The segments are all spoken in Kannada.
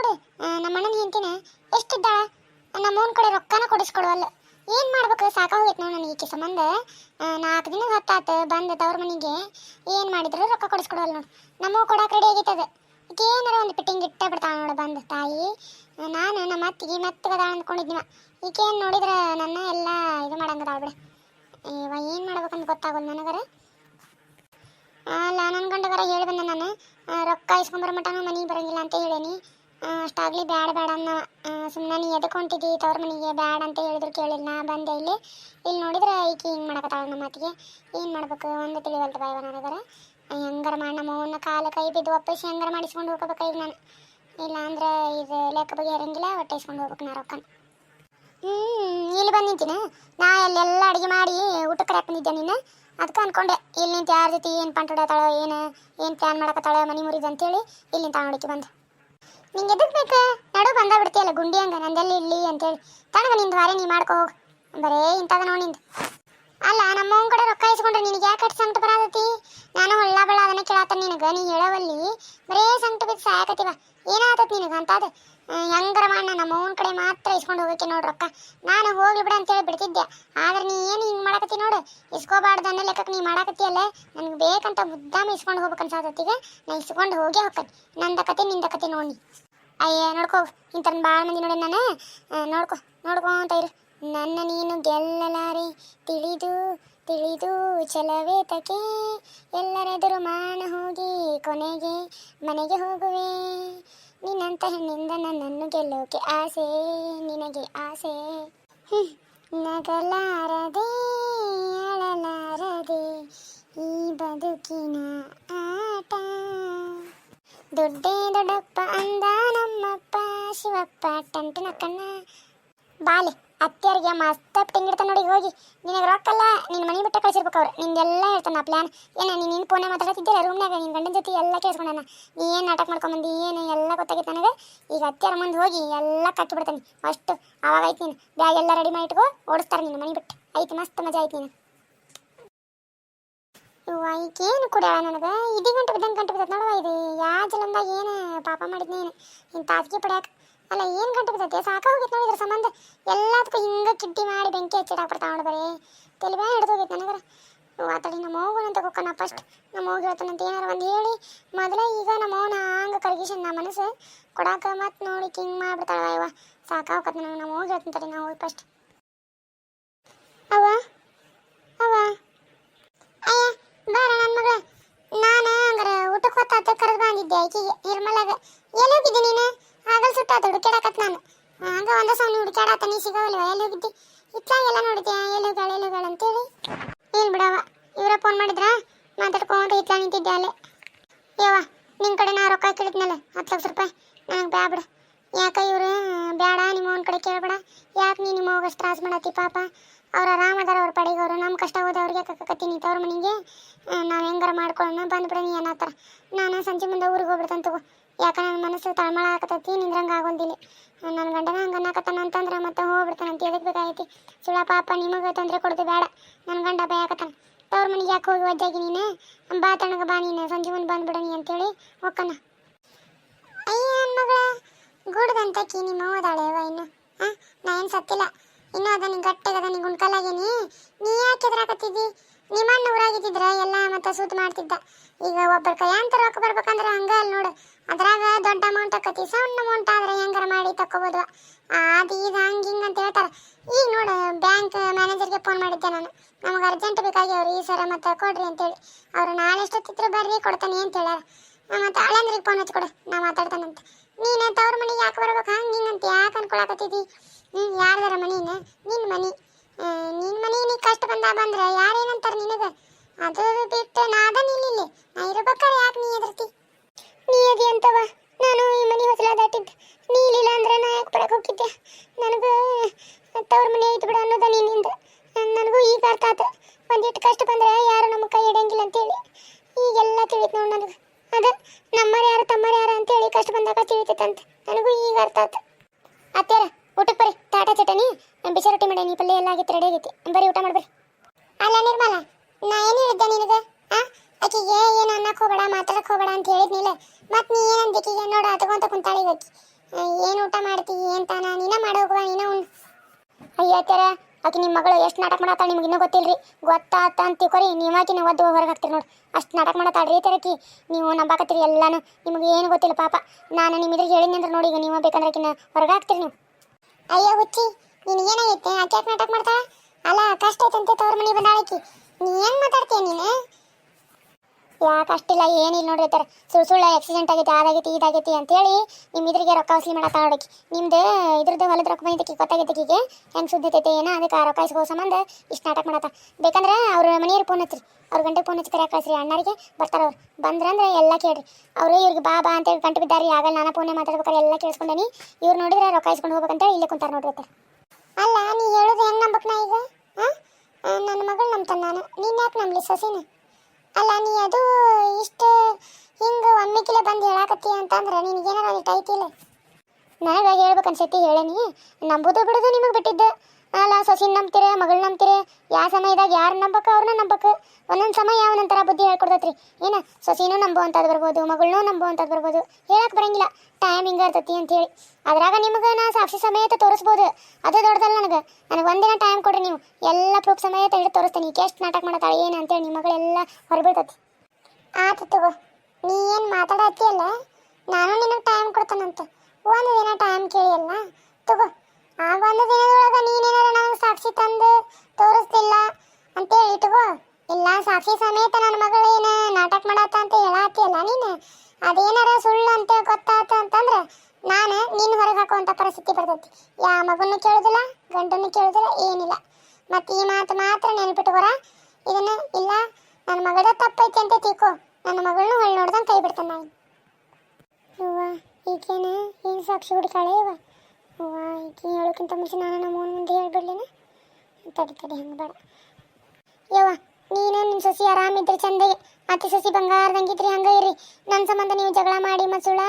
ನೋಡು ನಮ್ಮ ಅಣ್ಣನ ಹೆಂಡತಿನ, ಎಷ್ಟಿದ್ದಾಳ? ನಮ್ಮವನ ಕಡೆ ರೊಕ್ಕನ ಕೊಡಿಸ್ಕೊಡುವಲ್ಲ ಏನು ಮಾಡ್ಬೇಕು, ಸಾಕಾಗೋಗೈತೆ ನೋಡಿ ನನಗೆ ಈಕೆ ಸಂಬಂಧ. ನಾಲ್ಕು ದಿನ ಹತ್ತಾತ, ಬಂದ ತವ್ರ ಮನೆಗೆ. ಏನು ಮಾಡಿದ್ರು ರೊಕ್ಕ ಕೊಡಿಸ್ಕೊಡೋಲ್ಲ ನೋಡು. ನಮ್ಮ ಕೊಡಕ್ಕೆ ರೆಡಿ ಆಗಿತ್ತದ. ಏನಾರ ಒಂದು ಪಿಟ್ಟಿಂಗ್ ಇಟ್ಟ ಬಿಡ್ತಾಳ ನೋಡು ಬಂದ ತಾಯಿ. ನಾನು ನಮ್ಮ ಅತ್ತಿಗೆ ಮೆತ್ತಗದ ಅಂದ್ಕೊಂಡಿದ್ದೀನ ಈಕೆ ಏನು ನೋಡಿದ್ರೆ ನನ್ನ ಎಲ್ಲ ಇದು ಮಾಡಂಗದಾಳ ಬಿಡ. ಇವ ಏನು ಮಾಡ್ಬೇಕಂತ ಗೊತ್ತಾಗೋದು ನನಗರ? ಅಲ್ಲ ನನ್ನ ಗಂಡಗರ ಹೇಳಿ ಬಂದೆ ನಾನು. ರೊಕ್ಕ ಇಸ್ಕೊಂಬರ ಮಟನೂ ಮನೆಗೆ ಬರಂಗಿಲ್ಲ ಅಂತ ಹೇಳೇನಿ. ಅಷ್ಟಾಗ್ಲಿ ಬ್ಯಾಡ ಬ್ಯಾಡ ಅನ್ನೋ ಸುಮ್ಮನೆ ನೀ ಎದಕ್ಕೆ ಹೊಂಟಿದ್ದಿ ತವ್ರ ಮನೆಗೆ ಬ್ಯಾಡ ಅಂತ ಹೇಳಿದ್ರು ಕೇಳಿಲ್ಲ. ನಾ ಬಂದೆ ಇಲ್ಲಿ. ಇಲ್ಲಿ ನೋಡಿದ್ರೆ ಈಕೆ ಹಿಂಗೆ ಮಾಡಕತ್ತಾಳ ನಮ್ಮ ಮಾತಿಗೆ ಏನು ಮಾಡ್ಬೇಕು? ಒಂದು ತಿಳಿವಲ್ತ ಬಾಯವ ನನಗರ ಹೆಂಗಾರ ಮಾಡಿ ನಮ್ಮ ಅವನ ಕಾಲ ಕೈ ಬಿದ್ದು ಒಪ್ಪಿಸಿ ಹೆಂಗಾರ ಮಾಡಿಸ್ಕೊಂಡು ಹೋಗ್ಬೇಕು ಈಗ ನಾನು. ಇಲ್ಲ ಅಂದ್ರೆ ಇದು ಲೆಕ್ಕ ಬಗ್ಗೆ ಇರಂಗಿಲ್ಲ ಹೊಟ್ಟೆ ಇಸ್ಕೊಂಡು ಹೋಗ್ಬೇಕು ನಾ ರೊಕ್ಕನ. ಹ್ಮ್, ಇಲ್ಲಿ ಬಂದು ನಿಂತೀನಿ? ನಾ ಅಲ್ಲೆಲ್ಲ ಅಡುಗೆ ಮಾಡಿ ಊಟಕ್ಕೆ ಬಂದಿದ್ದೆ ನೀನು? ಅದಕ್ಕೆ ಅನ್ಕೊಂಡೆ, ಇಲ್ಲಿ ನಿಂತು ಯಾರ ಜೊತೆ ಏನು ಪಂಟುಡತಾಳೋ, ಏನು ಏನು ಪ್ಲ್ಯಾನ್ ಮಾಡಕತ್ತಾಳೋ ಮನೆ ಮುರಿದು ಅಂತೇಳಿ, ಇಲ್ಲಿ ನಿಂತ ನೋಡಿಕೆ ಬಂದು. ನಿಂಗೆ ಎದಕ್ಕೆ ಬೇಕು? ನಡು ಬಂದ ಬಿಡ್ತೀಯಲ್ಲ ಗುಂಡಿ ಹಂಗ, ನಂದಲ್ಲಿ ಇಲ್ಲಿ ಅಂತೇಳಿ. ತನಗ ನಿಂದು ವಾರೆ ನೀ ಮಾಡ್ಕೋ ಹೋಗ್. ಬರೇ ಇಂಥದ ನೋಡಿ ನಿಂದು. ಅಲ್ಲ, ನಮ್ಮ ಅವ್ನ ಕಡೆ ರೊಕ್ಕ ಇಸ್ಕೊಂಡ್ರೆ ನಿನಗೆ ಯಾಕೆ ಅಟ್ ಸಂಕಟ ಬರಾದತಿ ನಾನು ಹೊಳ್ಳ ಬಳ್ಳ ಅದನ್ನ ಕೇಳತ್ತ ನಿನಗೆ, ನೀ ಹೇಳವಲ್ಲಿ. ಬರೇ ಸಂಕಟ ಬಿದ್ದು ಸಾಯಕತ್ತೀವ ಏನಾಗತ್ತೈತಿ ನಿನಗೆ ಅಂತದ? ಹೆಂಗಾರ ಮಾಡ ನಮ್ಮ ಅವನ ಕಡೆ ಮಾತ್ರ ಇಸ್ಕೊಂಡು ಹೋಗಕ್ಕೆ ನೋಡು ರೊಕ್ಕ. ನಾನು ಹೋಗ್ಲಿ ಬಿಡ ಅಂತೇಳಿ ಬಿಡ್ತಿದ್ದೆ. ಆದ್ರೆ ನೀ ಏನು ಹಿಂಗೆ ಮಾಡಕತ್ತಿ ನೋಡು? ಇಸ್ಕೋಬಾರ್ದು ಅನ್ನೋ ಲೆಕ್ಕಕ್ಕೆ ನೀ ಮಾಡಕತ್ತಿಯಲ್ಲ? ನನಗೆ ಬೇಕಂತ ಮುದ್ದಾಮ ಇಸ್ಕೊಂಡು ಹೋಗ್ಬೇಕು ಹೊತ್ತಿಗೆ. ನಾ ಇಸ್ಕೊಂಡು ಹೋಗೇ ಹೋಗ್ತೀನಿ ನಂದ ಕತೆ, ನಿಂದ ಕತೆ ನೋಡಿ. ಅಯ್ಯ, ನೋಡ್ಕೋ. ಇಂಥ ಭಾಳ ಮಂದಿ ನೋಡಿ ನಾನು? ನೋಡ್ಕೊ ನೋಡ್ಕೊ ಅಂತ ಇರು. ನನ್ನ ನೀನು ಗೆಲ್ಲಲಾರೆ. ತಿಳಿದು ತಿಳಿದು ಚಲವೇ ತಕೆ. ಎಲ್ಲರೆದುರು ಮಾನ ಹೋಗಿ ಕೊನೆಗೆ ಮನೆಗೆ ಹೋಗುವೆ. ನಿನ್ನಂತ ಹೆಣ್ಣಿಂದ ನನ್ನನ್ನು ಗೆಲ್ಲೋಕೆ ಆಸೆ, ನಿನಗೆ ಆಸೆ. ನಗಲಾರದೆ, ಅಳಲಾರದೆ ಈ ಬದುಕಿನ ಆಟ. ದೊಡ್ಡೇ ದೊಡ್ಡಪ್ಪ ಅಂದ ನಮ್ಮಪ್ಪ, ಶಿವಪ್ಪ ಟಂಟು ನಕ್ಕಣ್ಣ ಬಾಲೆ. ಅತ್ತಿಯರಿಗೆ ಮಸ್ತ್ ತಿಂಗಿಡ್ತಾನೆ ನೋಡಿ, ಹೋಗಿ. ನಿನಗೆ ರೊಕ್ಕಲ್ಲ ನಿನ್ನ ಮನೆ ಬಿಟ್ಟ ಕಳಿಸಿರ್ಬೇಕು ಅವ್ರು. ನಿಂದೆಲ್ಲ ಹೇಳ್ತಾನ ಪ್ಲಾನ್ ಏನ, ನೀನು ನಿನ್ನ ಫೋನ್ ಮಾತಾಡ್ತಿದ್ದಿಲ್ಲ ರೂಮ್ನಾಗ ನಿನ್ನ ಗಂಡನ ಜೊತೆ ಎಲ್ಲ ಕೇಳಿಸ್ಕೊಂಡಾನ? ನೀ ಏನು ನಾಟಕ ಮಾಡ್ಕೊಂಬಂದು, ಏನು ಎಲ್ಲ ಗೊತ್ತಾಗಿತ್ತು ನನಗೆ? ಈಗ ಅತ್ತಿಯರ ಮುಂದೆ ಹೋಗಿ ಎಲ್ಲ ಕಟ್ಟಿ ಬಿಡ್ತಾನೆ. ಅಷ್ಟು ಅವಾಗ ಐತಿ ನೀನು. ಬ್ಯಾಗ್ ಎಲ್ಲ ರೆಡಿ ಮಾಡಿ ಇಟ್ಕೋ, ಓಡಿಸ್ತಾರೆ ನಿನ್ನ ಮನೆ ಬಿಟ್ಟು. ಐತಿ, ಮಸ್ತ್ ಮಜಾ ಐತಿ ನೀನು. ಇವ್ವ ಕುಡಿಯಾಳ ನನಗೆ? ಇದು ಗಂಟೆ ಬಿದ್ದಂಗೆ ಗಂಟೆ ಬಿದ್ದೈತೆ ನೋಡುವ ಇದು. ಯಾ ಜಲಂದಾಗ ಏನು ಪಾಪ ಮಾಡಿದ್ನೇನು? ಇಂಥ ತಾಸಿಗೆ ಪಡ್ಯಾಕ ಅಲ್ಲ, ಏನು ಗಂಟೆ ಸಾಕ ಹೋಗಿತ್ತು ನೋಡಿ ಸಂಬಂಧ. ಎಲ್ಲದಕ್ಕೂ ಹಿಂಗೆ ಕಿಟ್ಟಿ ಮಾಡಿ ಬೆಂಕಿ ಹಚ್ಚಿಡಾಕ ಬರ್ತಾವ ಬರೀ. ತಲೆ ಬ್ಯಾ ಹಿಡ್ದು ಹೋಗೈತೆ ನನಗರ ಆತಡಿ ನಮ್ಮ ಹೋಗೋಣ ಅಂತ ಹೋಗೋಣ ಫಸ್ಟ್ ನಮ್ಮ ಹೋಗಿ ಹೇಳ್ತಾನಂತ ಏನಾರ ಒಂದು ಹೇಳಿ. ಮೊದಲೇ ಈಗ ನಮ್ಮ ಅವನ ಹಂಗೆ ಕರ್ಗಿಸನ್ ನಮ್ಮ ಮನಸ್ಸು. ಕೊಡಾಕ ಮತ್ತೆ ನೋಡಿ ಹಿಂಗೆ ಮಾಡ್ಬಿಡ್ತಾಳ ಅಯ್ಯವ ಸಾಕಾಗತ್ತ ನನಗೆ. ನಮ್ಮ ಹೋಗಿ ನಾವು ಹೋಗಿ ಫಸ್ಟ್ ಅವ ಅವ ಅಯ್ಯ, ಬಾರ ನನ್ನ ಮಗಳ. ನಾನು ಹಂಗಾರ ಊಟಕ್ಕೆ ಹೊತ್ತಾತ ಕರೆದು ಬಂದಿದ್ದೆ ಆಕೆಗೆ, ನಿರ್ಮಲಾಗ. ಎಲ್ಲಿ ಹೋಗಿದ್ದೆ ನೀನು? ಸುಟ್ಟಾತ, ಹುಡುಕ್ಯಾಡಕತ್ ನಾನು. ಹಂಗ ಒಂದ ಸೌನಿ ಹುಡುಕ್ಯಾಡತ್ತ ನೀ ಸಿಗವಲ್ವ? ಎಲ್ಲಿ ಹೋಗಿದ್ದಿ? ಇತ್ಲಾಗೆಲ್ಲ ಎಲ್ಲ ನೋಡಿದ್ಯಾ ಹೋಗಾಳ ಎಲ್ಲಿ ಹೋಗಾಳ ಅಂತೇಳಿ? ಏನ್ ಬಿಡವ, ಇವರ ಫೋನ್ ಮಾಡಿದ್ರ? ಮಾತಾಡ್ಕೊಂತ ಇತ್ಲಾ ನಿಂತಿದ್ದೆ ಅಲ್ಲೇ? ಯವ್ವ, ನಿನ್ ಕಡೆ ನಾ ರೊಕ್ಕ ಕೇಳಿದ್ನಲ್ಲ, ಹತ್ತು ಲಕ್ಷ ರೂಪಾಯಿ. ನನಗೆ ಬ್ಯಾ ಬಿಡ. ಯಾಕ ಇವ್ರು ಬ್ಯಾಡ, ನಿಮ್ಮ ಅವನ ಕಡೆ ಕೇಳ್ಬೇಡ. ಯಾಕೆ ನೀ ನಿಮ್ಮ ಹೋಗಷ್ಟು ತ್ರಾಸ ಮಾಡತ್ತಿ ಪಾಪ? ಅವ್ರ ಆರಾಮದಾರ ಅವ್ರ ಪಡೆಗೆ ನಮ್ಮ ಕಷ್ಟ ಹೋದ ಅವ್ರಿಗೆ ಕಕ್ಕತ್ತೀನಿ ತವ್ರ ಮನೆಗೆ? ನಾವು ಹೆಂಗಾರ ಮಾಡ್ಕೊಳ್ಳೋಣ ಬಂದ್ಬಿಡ ನೀ ಅನ್ನತ್ತಾರ ನಾನು ಸಂಜೆ ಮುಂದೆ ಊರಿಗೆ ಹೋಗ್ಬಿಡ್ತಂತ ತಗೋ. ಯಾಕ ನನ್ನ ಮನಸ್ಸು ತಳಮಳ ಆಗತೈತಿ ನಿಂದ್ರಂಗ ಆಗೊಂದಿಲ್ಲ. ನನ್ನ ಗಂಡನ ಹಂಗೆ ಅನ್ನಕತ್ತಾನ ಅಂತಂದ್ರೆ ಮತ್ತೆ ಹೋಗ್ಬಿಡ್ತಾನಂತ ಎದಕ್ಕೆ ಬೇಕಾಗೈತಿ? ಸುಳ ಪಾಪ, ನಿಮಗೆ ತೊಂದರೆ ಕೊಡೋದು ಬೇಡ. ನನ್ನ ಗಂಡ ಬಯಾಕತ್ತಾನ ತವ್ರ ಮನೆಗೆ ಯಾಕೆ ಹೋಗಿ ಒಜ್ಜಾಗಿ ನೀನು? ಬಾ ತಣ್ಣಗೆ ಬಾ ನೀನು, ಸಂಜೆ ಮುಂದೆ ಅಂತ ಹೇಳಿ ಅಂತೇಳಿ ಹೋಗ್ಕನ ಅಯ್ಯ ನನ್ನ ಮಗಳ ಗುಡ್ದಂತಕಿ ನಿಮ್ಮ ಇನ್ನು. ಹಾ, ನಾ ಏನು ಸತ್ತಿಲ್ಲ. ಇನ್ನೂ ಅದ ನಿನ್ ಗಟ್ಟಿಗೆ ಅದ ನಿನ್ ನೀ ಯಾಕೆ ಎದುರಾಕತ್ತಿದ್ದಿ ನಿಮ್ಮ ಅಣ್ಣ ಊರಾಗಿದ್ದಿದ್ರ ಎಲ್ಲ ಮತ್ತೆ ಸೂತ್ ಮಾಡ್ತಿದ್ದ. ಈಗ ಒಬ್ಬರ ಕೈಯಂತ ರೊಕ್ಕ ಬರ್ಬೇಕಂದ್ರ ಹಂಗ ಅಲ್ಲಿ ನೋಡು. ಅದ್ರಾಗ ದೊಡ್ಡ ಅಮೌಂಟ್ ಆಕತಿ, ಸಣ್ಣ ಅಮೌಂಟ್ ಆದ್ರೆ ಹೆಂಗಾರ ಮಾಡಿ ತಕ್ಕೋಬೋದು. ಅದು ಇದು ಹಂಗೆ ಹಿಂಗೆ ಅಂತ ಹೇಳ್ತಾರೆ. ಈಗ ನೋಡು ಬ್ಯಾಂಕ್ ಮ್ಯಾನೇಜರ್ಗೆ ಫೋನ್ ಮಾಡಿದ್ದೆ ನಾನು. ನಮಗೆ ಅರ್ಜೆಂಟ್ ಬೇಕಾಗಿ ಅವ್ರು, ಈ ಸರ ಮತ್ತೆ ಕೊಡ್ರಿ ಅಂತೇಳಿ. ಅವ್ರು ನಾಳೆ ಎಷ್ಟೊತ್ತಿದ್ರು ಬರ್ರಿ, ಕೊಡ್ತಾನೆ ಅಂತ ಹೇಳ್ಯಾರ. ಮತ್ತೆ ಅಳಂದ್ರಿಗೆ ಫೋನ್ ಹಚ್ಕೊಡು ನಾ ಮಾತಾಡ್ತಾನಂತ ನೀನು ತವ್ರ ಮನೆಗೆ ಯಾಕೆ ಬರ್ಬೇಕು, ಹಂಗೆ ಹಿಂಗಂತ ಯಾಕೆ ಅನ್ಕೊಳಕತ್ತಿದ್ದಿ ಹ್ಞೂ ಯಾರ್ದಾರ ಮನೀನ? ನಿನ್ನ ಮನಿ. ನಿನ್ನ ಮನೆ ನೀ ಕಷ್ಟ ಬಂದ ಬಂದ್ರೆ ಯಾರೇನಂತಾರ ನಿನಗೆ? ಅದು ಬಿಟ್ಟು ನಾದ ನಿಲ್ಲಿಲ್ಲ ನಾ ಇರ್ಬೇಕಾರೆ ಯಾಕೆ ನೀ ಎದರ್ತಿ ನೀ ಅದಿ ಅಂತವ. ನಾನು ಈ ಮನೆ ಹೊಸಲ ದಾಟಿದ್ದೆ. ನೀ ಇಲ್ಲಿಲ್ಲ ಅಂದ್ರೆ ನಾ ಯಾಕೆ ಬರಕ್ಕೆ ಹೋಗಿದ್ದೆ ನನಗೂ ತವ್ರ ಮನೆ ಐತಿ ಬಿಡು ಅನ್ನೋದ ನಿನ್ನಿಂದ. ನನಗೂ ಈಗ ಅರ್ಥ ಆತ. ಒಂದಿಟ್ಟು ಕಷ್ಟ ಬಂದ್ರೆ ಯಾರು ನಮ್ಮ ಕೈ ಇಡಂಗಿಲ್ಲ ಅಂತೇಳಿ. ಈಗೆಲ್ಲ ತಿಳಿತು ನೋಡಿ ನನಗೆ. ಅದ ನಮ್ಮರು ಯಾರು ತಮ್ಮರು ಯಾರು ಅಂತೇಳಿ ಕಷ್ಟ ಬಂದಾಗ ತಿಳಿತೈತಂತ. ನನಗೂ ಈಗ ಅರ್ಥ ಆತ. ಅತ್ಯಾರ ಊಟಕ್ಕೆ ಬರ್ರಿ. ತಾಟ ಚಟನಿ ಬಿಸಿ ರೊಟ್ಟಿ ಮಾಡೇನಿ ಪಲ್ಯ ಎಲ್ಲ ಆಗೈತೆ ರೆಡಿ ಆಗೈತಿ. ಬರ್ರಿ ಊಟ ಮಾಡ್ಬರ್ರಿ. ಅಲ್ಲ ನಿರ್ಮಲ ನಾ ಏನು ಹೇಳಿದ್ದೆ ನಿನಗೆ? ಆ? ಆಕಿಗೆ ಏನು ಅನ್ನಕ್ಕೆ ಹೋಗಬೇಡ ಮಾತಾಡಕ್ಕೆ ಹೋಗಬೇಡ ಅಂತ ಹೇಳಿದ್ನಿಲ್ಲ ಮತ್ತೆ ನೀ ಏನಂದ ಆಕಿಗೆ ನೋಡು ಅದಕ್ಕಂತ ಕುಂತಾಳಿ ಆಕಿ. ಏನು ಊಟ ಮಾಡ್ತಿ ಅಂತ ನಾ ನೀನ ಮಾಡೋಗುವ ನೀನ ಉಣ್. ಅಯ್ಯ ಅತ್ಯಾರ ಆಕಿ ನಿಮ್ಮ ಮಗಳು ಎಷ್ಟು ನಾಟಕ ಮಾಡತ್ತಾಳ ನಿಮ್ಗೆ ಇನ್ನೂ ರೀ ಗೊತ್ತಾತ ಅಂತ ತಿಳ್ಕೊರಿ ನೀವಾಕಿನ ಒದ್ದು ಹೊರಗೆ ಹಾಕ್ತೀರಿ ನೋಡಿ. ಅಷ್ಟು ನಾಟಕ ಮಾಡತ್ತಾಳ್ರಿ ತೆರಕಿ ನೀವು ನಂಬಾಕತ್ತೀರಿ ಎಲ್ಲಾನು. ನಿಮಗೆ ಏನು ಗೊತ್ತಿಲ್ಲ ಪಾಪ. ನಾನು ನಿಮ್ಮ ಇದ್ರಿಗೆ ಹೇಳಿನಿ ಅಂದ್ರೆ ನೋಡಿ ಈಗ ನೀವು ಬೇಕಂದ್ರೆ ಆಕಿನ ಹೊರಗೆ ಹಾಕ್ತೀರಿ ನೀವು. ಅಯ್ಯೋ ಹುಚ್ಚಿ, ನೀನು ಏನಾಗೈತೆ? ಆಕೆ ಯಾಕೆ ನಾಟಕ ಮಾಡ್ತಾಳ? ಅಲ್ಲ, ಕಷ್ಟ ಐತಂತೆ ತವ್ರ ಮನೆ ಬಂದಾಳಕಿ. ನೀ ಏನು ಮಾತಾಡ್ತೀಯ ನೀನು? ಯಾಕೆ ಅಷ್ಟಿಲ್ಲ, ಏನಿಲ್ಲ ನೋಡ್ರಿ ತರ ಸುಳ್ಳು ಸುಳ್ಳು ಆಕ್ಸಿಡೆಂಟ್ ಆಗೈತಿ, ಅದಾಗೈತಿ, ಇದಾಗೈತಿ ಅಂತೇಳಿ ನಿಮ್ಮ ಇದ್ರಿಗೆ ರೊಕ್ಕ ವಸೂಲಿ ಮಾಡಕ್ಕೆ ನೋಡಕ್ಕೆ ನಿಮ್ದು ಇದ್ರದ್ದು ಹೊಲದ ರೊಕ್ಕ ಬಂದಿದ್ದಕ್ಕೆ ಈಗ, ಹೆಂಗೆ ಸುದ್ದೈತೆ ಏನೋ ಅದಕ್ಕೆ ಆ ರೊಕ್ಕ ಇಸ್ಕೋ ಸಂಬಂಧ ಇಷ್ಟು ನಾಟಕ ಮಾಡತ್ತ. ಬೇಕಂದ್ರೆ ಅವ್ರ ಮನೆಯವ್ರು ಫೋನ್ ಹಚ್ಚಿರಿ ಅವ್ರ ಗಂಟೆ ಫೋನ್ ಹಚ್ಚಿ ಕರೆಯಕ್ಕೆ ಕಳಿಸ್ರಿ, ಅಣ್ಣರಿಗೆ ಬರ್ತಾರ ಅವ್ರು. ಬಂದ್ರಂದ್ರೆ ಎಲ್ಲ ಕೇಳ್ರಿ. ಅವರು ಇವ್ರಿಗೆ ಬಾ ಬಾ ಅಂತೇಳಿ ಗಂಟು ಬಿದ್ದಾರಿ ಆಗಲ್ಲ ನಾನು ಫೋನೇ ಮಾತಾಡ್ಬೇಕಾರೆ ಎಲ್ಲ ಕೇಳಿಸ್ಕೊಂಡೇನಿ. ಇವ್ರು ನೋಡಿದ್ರೆ ರೊಕ್ಕ ಇಸ್ಕೊಂಡು ಹೋಗ್ಬೇಕಂತ ಇಲ್ಲೇ ಕುಂತಾರೆ ನೋಡ್ರಿ ಅತ್ತ ಅಲ್ಲ, ನೀ ಹೇಳೋದು ಹೆಂಗೆ ನಂಬಕ್ ನಾ ಈಗ? ನನ್ನ ಮಗಳು ನಂಬ್ತಾನೆ ನಾನು. ನೀನು ಯಾಕೆ ನಂಬಲಿ ಸೊಸಿನ? ಅಲ್ಲ, ನೀ ಅದು ಇಷ್ಟು ಹಿಂಗೆ ಒಮ್ಮೆಕಿಲೆ ಬಂದು ಹೇಳಾಕತ್ತಿ ಅಂತಂದ್ರೆ ನಿನಗೇನಾರ ಒಂದಿಟ್ಟು ಐತಿಲ್ಲ ನನಗೆ ಹೇಳ್ಬೇಕು ಅನ್ಸೈತಿ, ಹೇಳೇನಿ. ನಂಬುದು ಬಿಡೋದು ನಿಮಗೆ ಬಿಟ್ಟಿದ್ದು. ಅಲ್ಲ, ಸೊಸಿನ ನಂಬ್ತೀರ, ಮಗಳ ನಂಬ್ತೀರ ಯಾವ ಸಮಯದಾಗ ಯಾರು ನಂಬಕ ಅವ್ರನ್ನ ನಂಬಕ. ಒಂದೊಂದು ಸಮಯ ಒಂದೊಂಥರ ಬುದ್ಧಿ ಹೇಳ್ಕೊಡ್ತೈತ್ರಿ. ಏನು, ಸೊಸಿನೂ ನಂಬುವಂಥದ್ದು ಬರ್ಬೋದು ಮಗಳನ್ನೂ ನಂಬುವಂಥದ್ದು ಬರ್ಬೋದು ಹೇಳಕ್ಕೆ ಬರಂಗಿಲ್ಲ. ಟೈಮ್ ಹಿಂಗೆ ಇರ್ತೈತಿ ಅಂತೇಳಿ. ಅದ್ರಾಗ ನಿಮಗೆ ನಾ ಸಾಕ್ಷಿ ಸಮೇತ ತೋರಿಸ್ಬೋದು. ಅದು ದೊಡ್ಡದಲ್ಲ ನನಗೆ. ನನಗೆ ಒಂದಿನ ಟೈಮ್ ಕೊಡ್ರಿ ನೀವು. ಎಲ್ಲ ಪ್ರೂಫ್ ಸಮೇತ ಹಿಡಿದು ತೋರಿಸ್ತೀನಿ. ಈಗ ಎಷ್ಟು ನಾಟಕ ಮಾಡತ್ತಾಳೆ, ಏನು ಅಂತೇಳಿ ನಿಮ್ಮ ಮಗಳೆಲ್ಲ ಹೊರಬೀಳ್ತೈತಿ ಆತು ತಗೋ, ನೀ ಏನು ಮಾತಾಡತ್ತೀಯಲ್ಲ ನಾನು ನಿನಗೆ ಟೈಮ್ ಕೊಡ್ತೇನಂತ. ಒಂದು ದಿನ ಟೈಮ್ ಕೇಳಿಯಲ್ಲ ತಗೋ ಆ ಒಂದು ದಿನದೊಳಗೆ ನೀನೇನಾರ ನನಗೆ ಸಾಕ್ಷಿ ತಂದು ತೋರಿಸ್ತಿಲ್ಲ ಅಂತೇಳಿ ಇಟ್ಕೋ ಇಲ್ಲ ಸಾಕ್ಷಿ ಸಮೇತ ನನ್ನ ಮಗಳೇನ ನಾಟಕ ಮಾಡತ್ತ ಅಂತ ಹೇಳತ್ತೀಯಲ್ಲ ನೀನು ಅದೇನಾರ ಸುಳ್ಳು ಅಂತ ಗೊತ್ತಾತ ಅಂತಂದ್ರೆ ನಾನು ನಿನ್ನ ಹೊರಗೆ ಹಾಕುವಂಥ ಪರಿಸ್ಥಿತಿ ಬರ್ತೈತಿ ಯಾ ಮಗನ್ನು ಕೇಳೋದಿಲ್ಲ ಗಂಡನ್ನು ಕೇಳಿದ್ರೆ ಏನಿಲ್ಲ. ಮತ್ತು ಈ ಮಾತು ಮಾತ್ರ ನೆನ್ಪಿಟ್ಕೊರ ಇದನ್ನ ಇಲ್ಲ ನನ್ನ ಮಗಳ ತಪ್ಪೈತಿ ಅಂತ ತಿಕ್ಕು ನನ್ನ ಮಗಳನ್ನ ಹೊಳ್ಳಿ ನೋಡ್ದಂಗೆ ಕೈ ಬಿಡ್ತಾನೆ ನಾನು ಅವ್ವ ಈಗೇನ? ಏನು ಸಾಕ್ಷಿ ಹುಡುಕಾಳೆ ಇವ ಅವ್ವ ಈಕೆ ಹೇಳೋಕ್ಕಿಂತ ಮುಂಚೆ ನಾನು ನಮ್ಮ ಮುಂದೆ ಹೇಳ್ಬಿಡ್ಲೇನ? ತಡಿ ತಡಿ, ಹಂಗೆ ಬೇಡ. ಯವ್ವ ನೀನು ನಿನ್ನ ಸೊಸಿ ಆರಾಮಿದ್ರಿ ಚಂದಗೆ. ಅತ್ತೆ ಸೊಸಿ ಬಂಗಾರದಂಗಿದ್ರಿ ಹಂಗೆ ಇರಿ ನನ್ನ ಸಂಬಂಧ ನೀವು ಜಗಳ ಮಾಡಿ ಮಸುಳ.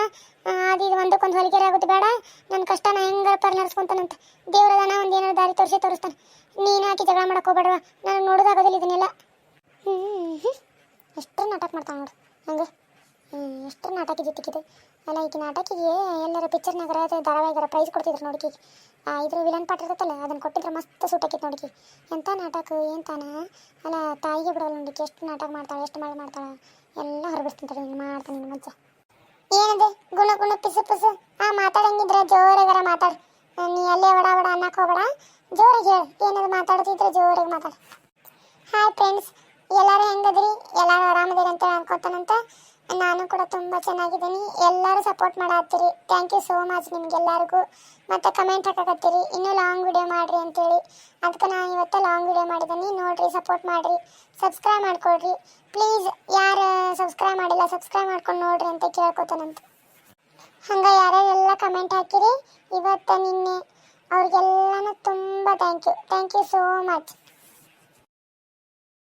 ಅದು ಇದು ಒಂದಕ್ಕೊಂದು ಹೊಲಿಗೆರೆ ಆಗುತ್ತೆ ಬೇಡ. ನನ್ನ ಕಷ್ಟನ ಹೆಂಗ ಪರಿಹರಿಸ್ಕೊಂತಾನಂತ. ದೇವ್ರದಾನ ಒಂದು ಏನಾರು ದಾರಿ ತೋರಿಸಿ ತೋರಿಸ್ತಾನೆ. ನೀನು ಹಾಕಿ ಜಗಳ ಮಾಡಕ್ಕೆ ಹೋಗ್ಬೇಡವ? ನಾನು ನೋಡೋದಾಗೋದಿಲ್ಲ ಇದನ್ನೆಲ್ಲ. ಹ್ಞೂ ಎಷ್ಟು ನಾಟಕ ಮಾಡ್ತಾನೆ ನೋಡು. ಹಂಗೆ. ಹ್ಞೂ ಎಷ್ಟು ನಾಟಕ ಜಿತ್ತಿಕ್ಕಿದೆ ಅಲ್ಲ ಈಗ ನಾಟಕಿಗೆ ಎಲ್ಲರ ಪಿಕ್ಚರ್ನಾಗರ ಧಾರಾವಾಹಿಗರ ಪ್ರೈಸ್ ಕೊಡ್ತಿದ್ರು ನೋಡಿಕೆ ಇದ್ರ ವಿಲನ್ ಪಾಠ ಇರುತ್ತಲ್ಲ, ಅದನ್ನ ಕೊಟ್ಟಿದ್ರೆ ಮಸ್ತ್ ಸೂಟ್ ಆಕಿತ್ತು ನೋಡಿಕಿ. ಎಂಥ ನಾಟಕ, ಏನು ತಾನ? ಅಲ್ಲ, ತಾಯಿಗೆ ಬಿಡೋಲ್ಲ ನೋಡಿ ಎಷ್ಟು ನಾಟಕ ಮಾಡ್ತಾಳೆ, ಎಷ್ಟು ಮಾಡಿ ಮಾಡ್ತಾಳೆ, ಎಲ್ಲ ಹೊರಬಿಡ್ತಿಂತಾರೆ ನೀನು ಮಾಡ್ತಾನೆ ನಿನ್ನ ಮಜ್ಜ. ಏನದು? ಗುಣ ಗುಣ, ಪಿಸು ಪಿಸು. ಆ, ಮಾತಾಡಂಗಿದ್ರೆ ಜೋರಾಗರ ಮಾತಾಡು. ನೀ ಅಲ್ಲೇ ಒಡ ಒಡ ಅನ್ನಕ್ಕೆ ಹೋಗಬೇಡ. ಜೋರಾಗಿ ಹೇಳು ಏನದು ಮಾತಾಡ್ತಿದ್ರೆ ಜೋರಾಗಿ ಮಾತಾಡು. ಹಾಯ್ ಫ್ರೆಂಡ್ಸ್ ಎಲ್ಲರೂ ಹೆಂಗದ್ರಿ? ಎಲ್ಲರೂ ಆರಾಮದಿರಿ ಅಂತ ಅನ್ಕೋತಾನಂತ ನಾನು ಕೂಡ ತುಂಬ ಚೆನ್ನಾಗಿದ್ದೀನಿ. ಎಲ್ಲರೂ ಸಪೋರ್ಟ್ ಮಾಡತ್ತೀರಿ. ಥ್ಯಾಂಕ್ ಯು ಸೋ ಮಚ್ ನಿಮ್ಗೆಲ್ಲರಿಗೂ. ಮತ್ತು ಕಮೆಂಟ್ ಹಾಕಕತ್ತೀರಿ. ಇನ್ನೂ ಲಾಂಗ್ ವಿಡಿಯೋ ಮಾಡಿರಿ ಅಂತೇಳಿ. ಅದಕ್ಕೆ ನಾನು ಇವತ್ತು ಲಾಂಗ್ ವಿಡಿಯೋ ಮಾಡಿದ್ದೀನಿ ನೋಡಿರಿ ಸಪೋರ್ಟ್ ಮಾಡಿರಿ. ಸಬ್ಸ್ಕ್ರೈಬ್ ಮಾಡ್ಕೊಳ್ರಿ ಪ್ಲೀಸ್ ಯಾರು ಸಬ್ಸ್ಕ್ರೈಬ್ ಮಾಡಿಲ್ಲ ಸಬ್ಸ್ಕ್ರೈಬ್ ಮಾಡ್ಕೊಂಡು ನೋಡ್ರಿ ಅಂತ ಕೇಳ್ಕೊತಾನಂತ ಹಂಗೆ ಯಾರ್ಯಾರೆಲ್ಲ ಕಮೆಂಟ್ ಹಾಕಿರಿ. ಇವತ್ತು ನಿನ್ನೆ ಅವ್ರಿಗೆಲ್ಲನೂ ತುಂಬ thank you thank you so much